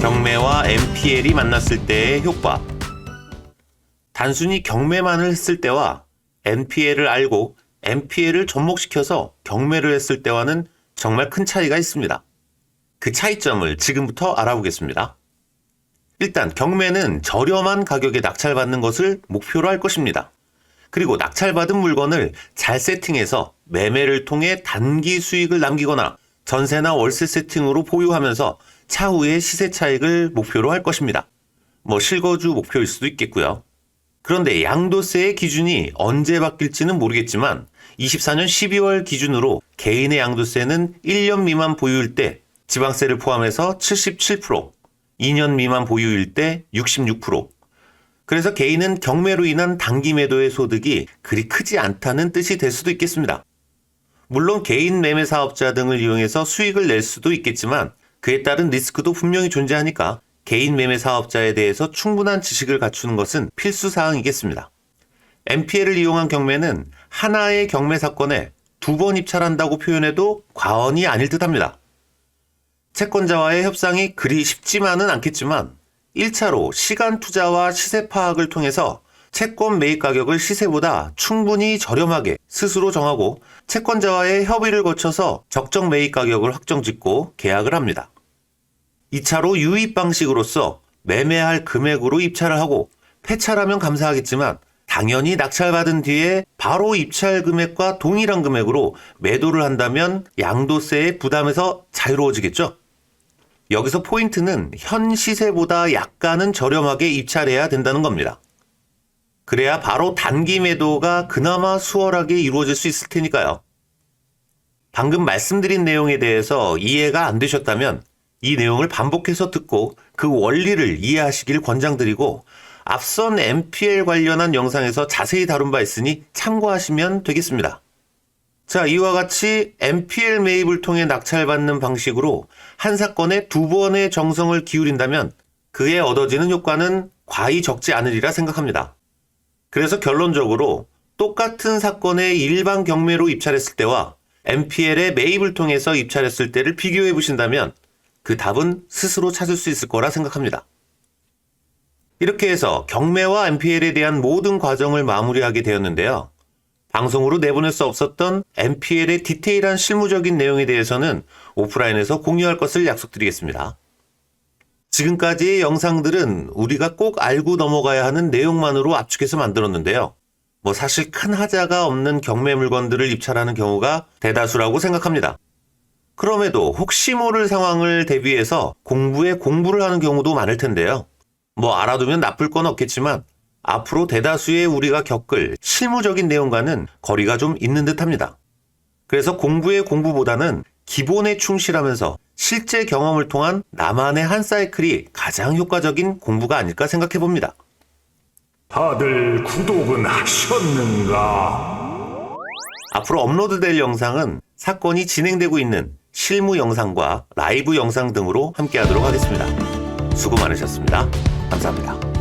경매와 MPL이 만났을 때의 효과. 단순히 경매만을 했을 때와 MPL을 알고 MPL을 접목시켜서 경매를 했을 때와는 정말 큰 차이가 있습니다. 그 차이점을 지금부터 알아보겠습니다. 일단 경매는 저렴한 가격에 낙찰받는 것을 목표로 할 것입니다. 그리고 낙찰받은 물건을 잘 세팅해서 매매를 통해 단기 수익을 남기거나 전세나 월세 세팅으로 보유하면서 차후의 시세 차익을 목표로 할 것입니다. 뭐 실거주 목표일 수도 있겠고요. 그런데 양도세의 기준이 언제 바뀔지는 모르겠지만 24년 12월 기준으로 개인의 양도세는 1년 미만 보유일 때 지방세를 포함해서 77%, 2년 미만 보유일 때 66%. 그래서 개인은 경매로 인한 단기 매도의 소득이 그리 크지 않다는 뜻이 될 수도 있겠습니다. 물론 개인 매매 사업자 등을 이용해서 수익을 낼 수도 있겠지만 그에 따른 리스크도 분명히 존재하니까 개인 매매 사업자에 대해서 충분한 지식을 갖추는 것은 필수 사항이겠습니다. MPL을 이용한 경매는 하나의 경매 사건에 두 번 입찰한다고 표현해도 과언이 아닐 듯 합니다. 채권자와의 협상이 그리 쉽지만은 않겠지만 1차로 시간 투자와 시세 파악을 통해서 채권 매입 가격을 시세보다 충분히 저렴하게 스스로 정하고 채권자와의 협의를 거쳐서 적정 매입 가격을 확정 짓고 계약을 합니다. 2차로 유입 방식으로서 매매할 금액으로 입찰을 하고 폐찰하면 감사하겠지만 당연히 낙찰받은 뒤에 바로 입찰 금액과 동일한 금액으로 매도를 한다면 양도세의 부담에서 자유로워지겠죠? 여기서 포인트는 현 시세보다 약간은 저렴하게 입찰해야 된다는 겁니다. 그래야 바로 단기 매도가 그나마 수월하게 이루어질 수 있을 테니까요. 방금 말씀드린 내용에 대해서 이해가 안 되셨다면 이 내용을 반복해서 듣고 그 원리를 이해하시길 권장드리고 앞선 MPL 관련한 영상에서 자세히 다룬 바 있으니 참고하시면 되겠습니다. 자, 이와 같이 MPL 매입을 통해 낙찰받는 방식으로 한 사건에 두 번의 정성을 기울인다면 그에 얻어지는 효과는 과히 적지 않으리라 생각합니다. 그래서 결론적으로 똑같은 사건의 일반 경매로 입찰했을 때와 MPL의 매입을 통해서 입찰했을 때를 비교해 보신다면 그 답은 스스로 찾을 수 있을 거라 생각합니다. 이렇게 해서 경매와 MPL에 대한 모든 과정을 마무리하게 되었는데요. 방송으로 내보낼 수 없었던 MPL의 디테일한 실무적인 내용에 대해서는 오프라인에서 공유할 것을 약속드리겠습니다. 지금까지의 영상들은 우리가 꼭 알고 넘어가야 하는 내용만으로 압축해서 만들었는데요. 뭐 사실 큰 하자가 없는 경매 물건들을 입찰하는 경우가 대다수라고 생각합니다. 그럼에도 혹시 모를 상황을 대비해서 공부에 공부를 하는 경우도 많을 텐데요. 뭐 알아두면 나쁠 건 없겠지만 앞으로 대다수의 우리가 겪을 실무적인 내용과는 거리가 좀 있는 듯 합니다. 그래서 공부의 공부보다는 기본에 충실하면서 실제 경험을 통한 나만의 한 사이클이 가장 효과적인 공부가 아닐까 생각해 봅니다. 다들 구독은 하셨는가? 앞으로 업로드될 영상은 사건이 진행되고 있는 실무 영상과 라이브 영상 등으로 함께 하도록 하겠습니다. 수고 많으셨습니다. 감사합니다.